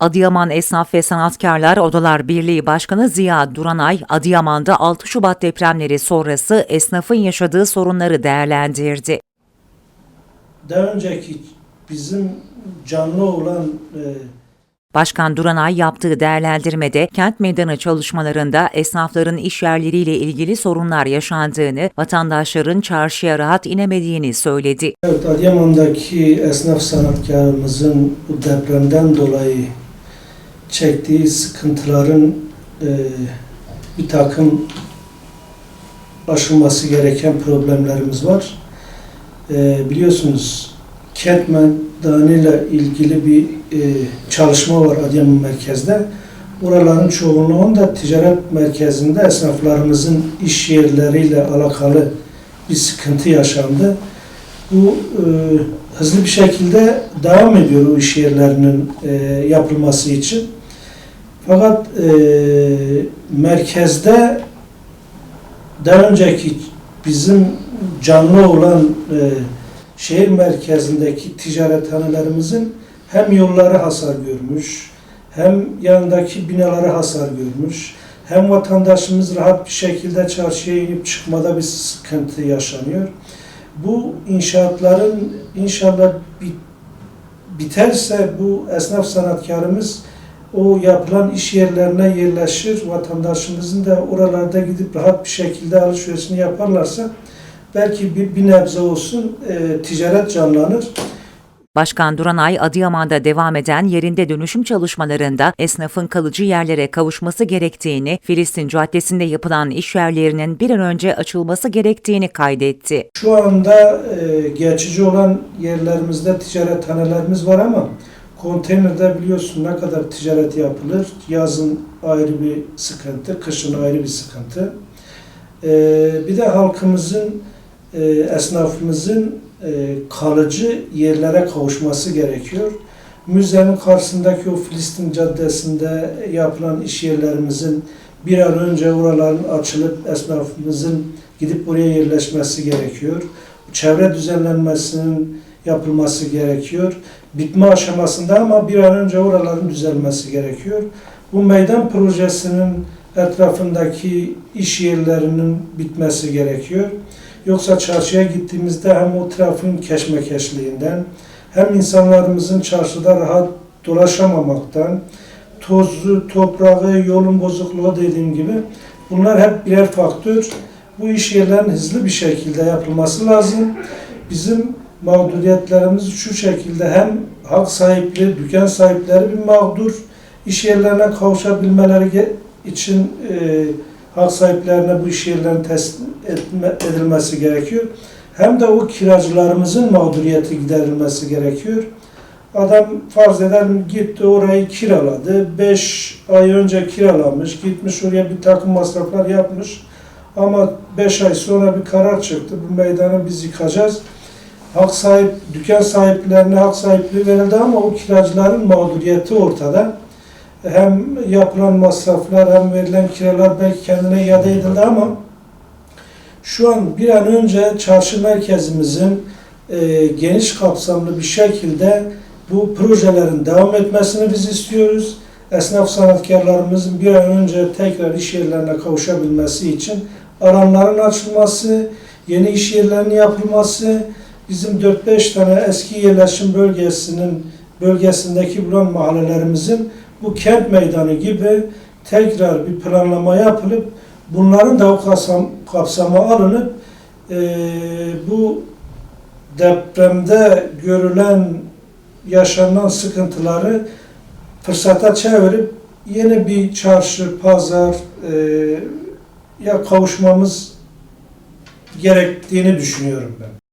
Adıyaman Esnaf ve Sanatkarlar Odalar Birliği Başkanı Ziya Duranay, Adıyaman'da 6 Şubat depremleri sonrası esnafın yaşadığı sorunları değerlendirdi. Daha önceki bizim canlı olan e, Başkan Duranay yaptığı değerlendirmede kent meydanı çalışmalarında esnafların iş yerleriyle ilgili sorunlar yaşandığını, vatandaşların çarşıya rahat inemediğini söyledi. evet, Adıyaman'daki esnaf sanatkarımızın bu depremden dolayı çektiği sıkıntıların e, bir takım aşılması gereken problemlerimiz var. E, biliyorsunuz kent meydanıyla ilgili bir e, çalışma var Adıyaman merkezde. Oraların çoğunluğunda ticaret merkezinde esnaflarımızın iş yerleriyle alakalı bir sıkıntı yaşandı. Bu e, hızlı bir şekilde devam ediyor o iş yerlerinin e, yapılması için. Fakat e, merkezde daha önceki bizim canlı olan e, şehir merkezindeki ticarethanelerimizin hem yolları hasar görmüş, hem yanındaki binaları hasar görmüş, hem vatandaşımız rahat bir şekilde çarşıya inip çıkmada bir sıkıntı yaşanıyor. Bu inşaatların inşallah bit- biterse bu esnaf sanatkarımız o yapılan iş yerlerine yerleşir. Vatandaşımızın da oralarda gidip rahat bir şekilde alışverişini yaparlarsa belki bir, bir nebze olsun e, ticaret canlanır. Başkan Duranay, Adıyaman'da devam eden yerinde dönüşüm çalışmalarında esnafın kalıcı yerlere kavuşması gerektiğini, Filistin Caddesi'nde yapılan iş yerlerinin bir an önce açılması gerektiğini kaydetti. Şu anda e, geçici olan yerlerimizde ticarethanelerimiz var ama konteynerde biliyorsun ne kadar ticaret yapılır. Yazın ayrı bir sıkıntı, kışın ayrı bir sıkıntı. E, bir de halkımızın, e, esnafımızın e, kalıcı yerlere kavuşması gerekiyor. Müzenin karşısındaki o Filistin Caddesi'nde yapılan iş yerlerimizin bir an önce oraların açılıp esnafımızın gidip buraya yerleşmesi gerekiyor. Çevre düzenlenmesinin yapılması gerekiyor. Bitme aşamasında ama bir an önce oraların düzelmesi gerekiyor. Bu meydan projesinin etrafındaki iş yerlerinin bitmesi gerekiyor. Yoksa çarşıya gittiğimizde hem o trafiğin keşmekeşliğinden hem insanlarımızın çarşıda rahat dolaşamamaktan, tozlu, toprağı, yolun bozukluğu dediğim gibi bunlar hep birer faktör. Bu iş yerlerin hızlı bir şekilde yapılması lazım. Bizim mağduriyetlerimiz şu şekilde hem hak sahipleri, dükkan sahipleri bir mağdur, iş yerlerine kavuşabilmeleri için e, hak sahiplerine bu iş yerlerinin teslim edilmesi gerekiyor. Hem de o kiracılarımızın mağduriyeti giderilmesi gerekiyor. Adam farz edelim gitti orayı kiraladı. 5 ay önce kiralamış, gitmiş oraya bir takım masraflar yapmış. Ama 5 ay sonra bir karar çıktı. Bu meydanı biz yıkacağız. Hak sahip, dükkan sahiplerine hak sahipliği verildi ama o kiracıların mağduriyeti ortada. Hem yapılan masraflar hem verilen kiralar belki kendine iade edildi ama şu an bir an önce çarşı merkezimizin e, geniş kapsamlı bir şekilde bu projelerin devam etmesini biz istiyoruz. Esnaf sanatkarlarımızın bir an önce tekrar iş yerlerine kavuşabilmesi için alanların açılması, yeni iş yerlerinin yapılması, bizim 4-5 tane eski yerleşim bölgesinin bölgesindeki bulan mahallelerimizin bu kent meydanı gibi tekrar bir planlama yapılıp bunların da o kapsam, kapsama alınıp eee, bu depremde görülen yaşanan sıkıntıları fırsata çevirip yeni bir çarşı, pazar eee, ya kavuşmamız gerektiğini düşünüyorum ben.